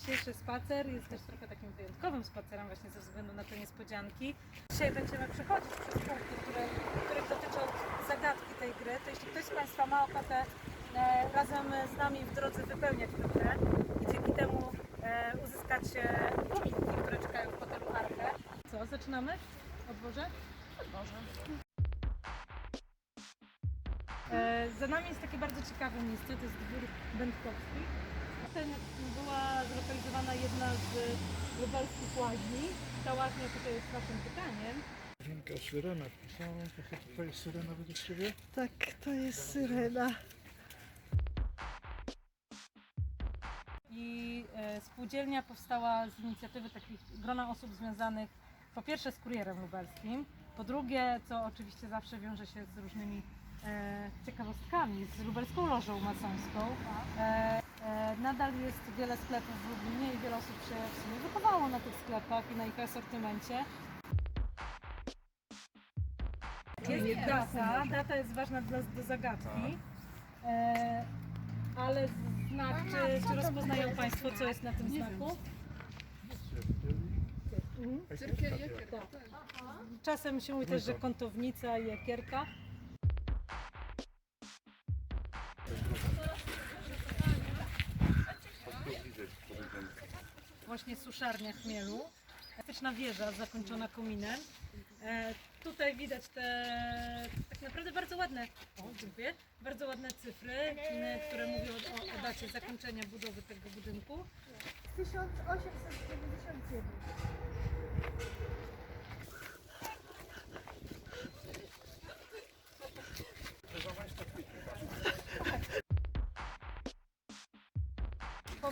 dzisiejszy spacer jest też trochę takim wyjątkowym spacerem właśnie ze względu na te niespodzianki. Dzisiaj będziemy przechodzić przez punkty, które, których dotyczą zagadki tej gry. To jeśli ktoś z Państwa ma ochotę e, razem z nami w drodze wypełniać tę grę i dzięki temu e, uzyskać e, pominki, które czekają w hotelu Arkę. Co, zaczynamy? Odwożę? Odwożę. E, Za nami jest takie bardzo ciekawe miejsce, to jest dwór Będkowski. Tutaj była zlokalizowana jedna z lubelskich łaźni. Ta łaźnia tutaj jest naszym pytaniem. Wielka syrena wpisała, to chyba to jest syrena według Ciebie? Tak, to jest syrena. I e, spółdzielnia powstała z inicjatywy takich grona osób związanych po pierwsze z kurierem lubelskim, po drugie, co oczywiście zawsze wiąże się z różnymi e, ciekawostkami, z lubelską lożą masońską. E, nadal jest wiele sklepów w Lublinie i wiele osób się w sumie wychowało na tych sklepach i na ich asortymencie. Jest data, data jest ważna dla, do zagadki. E, ale znak, czy, czy rozpoznają Państwo, co jest na tym znaku? Tak. Czasem się mówi też, że kątownica i ekierka. Właśnie suszarnia chmielu. Etyczna wieża zakończona kominem. E, tutaj widać te tak naprawdę bardzo ładne, o, dziękuję, bardzo ładne cyfry, które mówią o, o dacie zakończenia budowy tego budynku. 1891.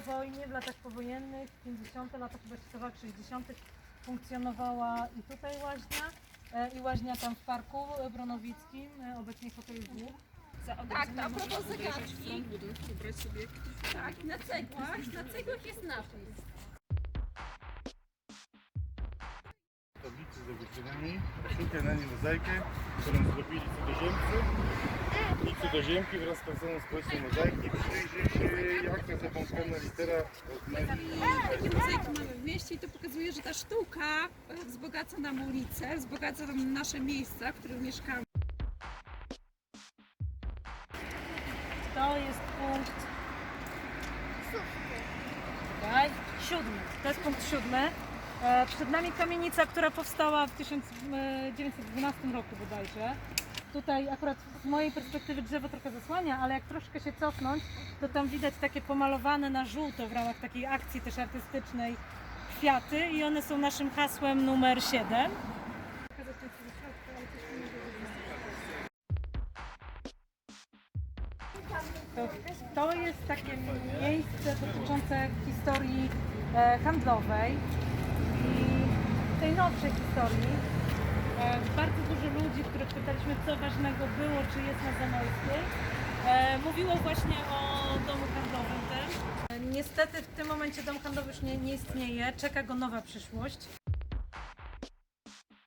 wojnie, w latach powojennych, 50., latach chyba 60. funkcjonowała i tutaj łaźnia, e, i łaźnia tam w parku Bronowickim, e, obecnie hotel Dwóch. Tak, to a propos zagadki. Tak, na cegłach, na cegłach jest napis. Tablicy z ogłoszeniami, szukaj na niej mozaikę, którą zrobili cudzoziemcy. I cudzoziemki wraz z personą społeczną mozaiki przyjrzy się, jak ta zapomniana litera. Takie mozaiki mamy w mieście i to pokazuje, że ta sztuka e, wzbogaca nam ulicę, wzbogaca nam nasze miejsca, w których mieszkamy. To jest punkt siódmy. To jest punkt siódmy. E, przed nami kamienica, która powstała w 1912 roku bodajże. Tutaj akurat z mojej perspektywy drzewo trochę zasłania, ale jak troszkę się cofnąć, to tam widać takie pomalowane na żółto w ramach takiej akcji też artystycznej kwiaty i one są naszym hasłem numer 7. To, to jest takie miejsce dotyczące historii e, handlowej tej nowszej historii. E, bardzo dużo ludzi, których pytaliśmy, co ważnego było, czy jest na Zamojskiej, e, mówiło właśnie o domu handlowym też. E, Niestety w tym momencie dom handlowy już nie, nie istnieje, czeka go nowa przyszłość.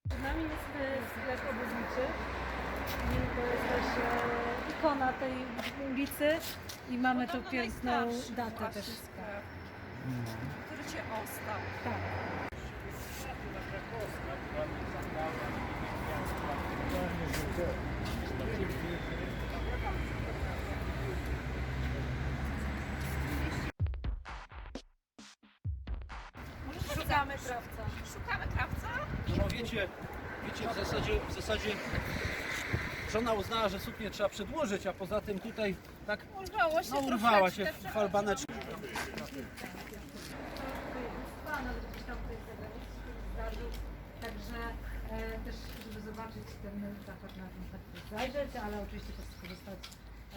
Przed nami jest sklep obozniczy. I to jest też ikona tej ulicy i mamy tą piękną datę też. Który cię ostał. Tak. Krawca. Szukamy krawca? No wiecie, wiecie w, zasadzie, w zasadzie żona uznała, że suknię trzeba przedłożyć, a poza tym tutaj tak Urwało się no, urwała się zagraniczny zdarzył. Także e, też, żeby zobaczyć ten zakład na tym tak zajrzeć, ale oczywiście też skorzystać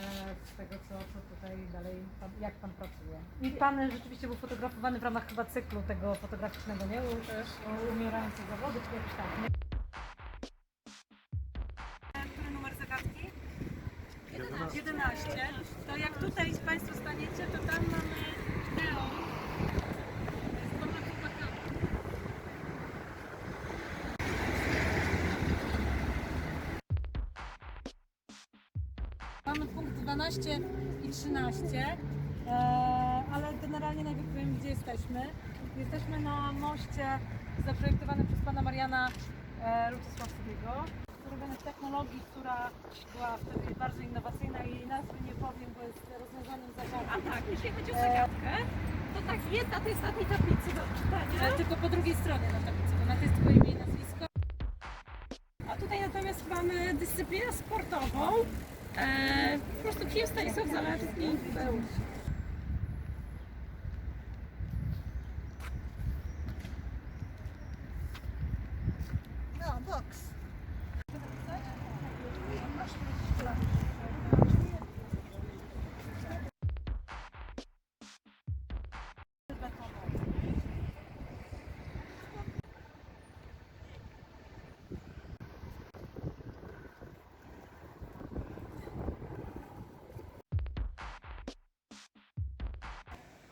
e, z tego, co, co tutaj dalej, pan, jak pan pracuje. I pan rzeczywiście był fotografowany w ramach chyba cyklu tego fotograficznego, nie? U, też. O umierające zawody, czy jakoś tak, nie? Który numer zagadki? 11. 11. To jak tutaj Państwo staniecie, to tam mamy neon. 12 i 13, e, ale generalnie najpierw powiem, gdzie jesteśmy. Jesteśmy na moście zaprojektowanym przez pana Mariana e, Lutosławskiego. Zrobione w technologii, która była wtedy bardzo innowacyjna i jej nazwy nie powiem, bo jest rozwiązanym A zagadką. tak, jeśli chodzi o zagadkę, to tak jedna to jest na tej tablicy do czytania, E, Tylko po drugiej stronie na tablicy, bo na tej jest tylko imię i nazwisko. a tutaj natomiast mamy dyscyplinę sportową. Kim Stanisław Zalewski był. No, boks.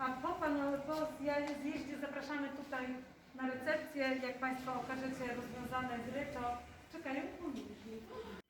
A po, panu, po zjeździe zapraszamy tutaj na recepcję. Jak Państwo okażecie rozwiązane gry, to czekają pomniki.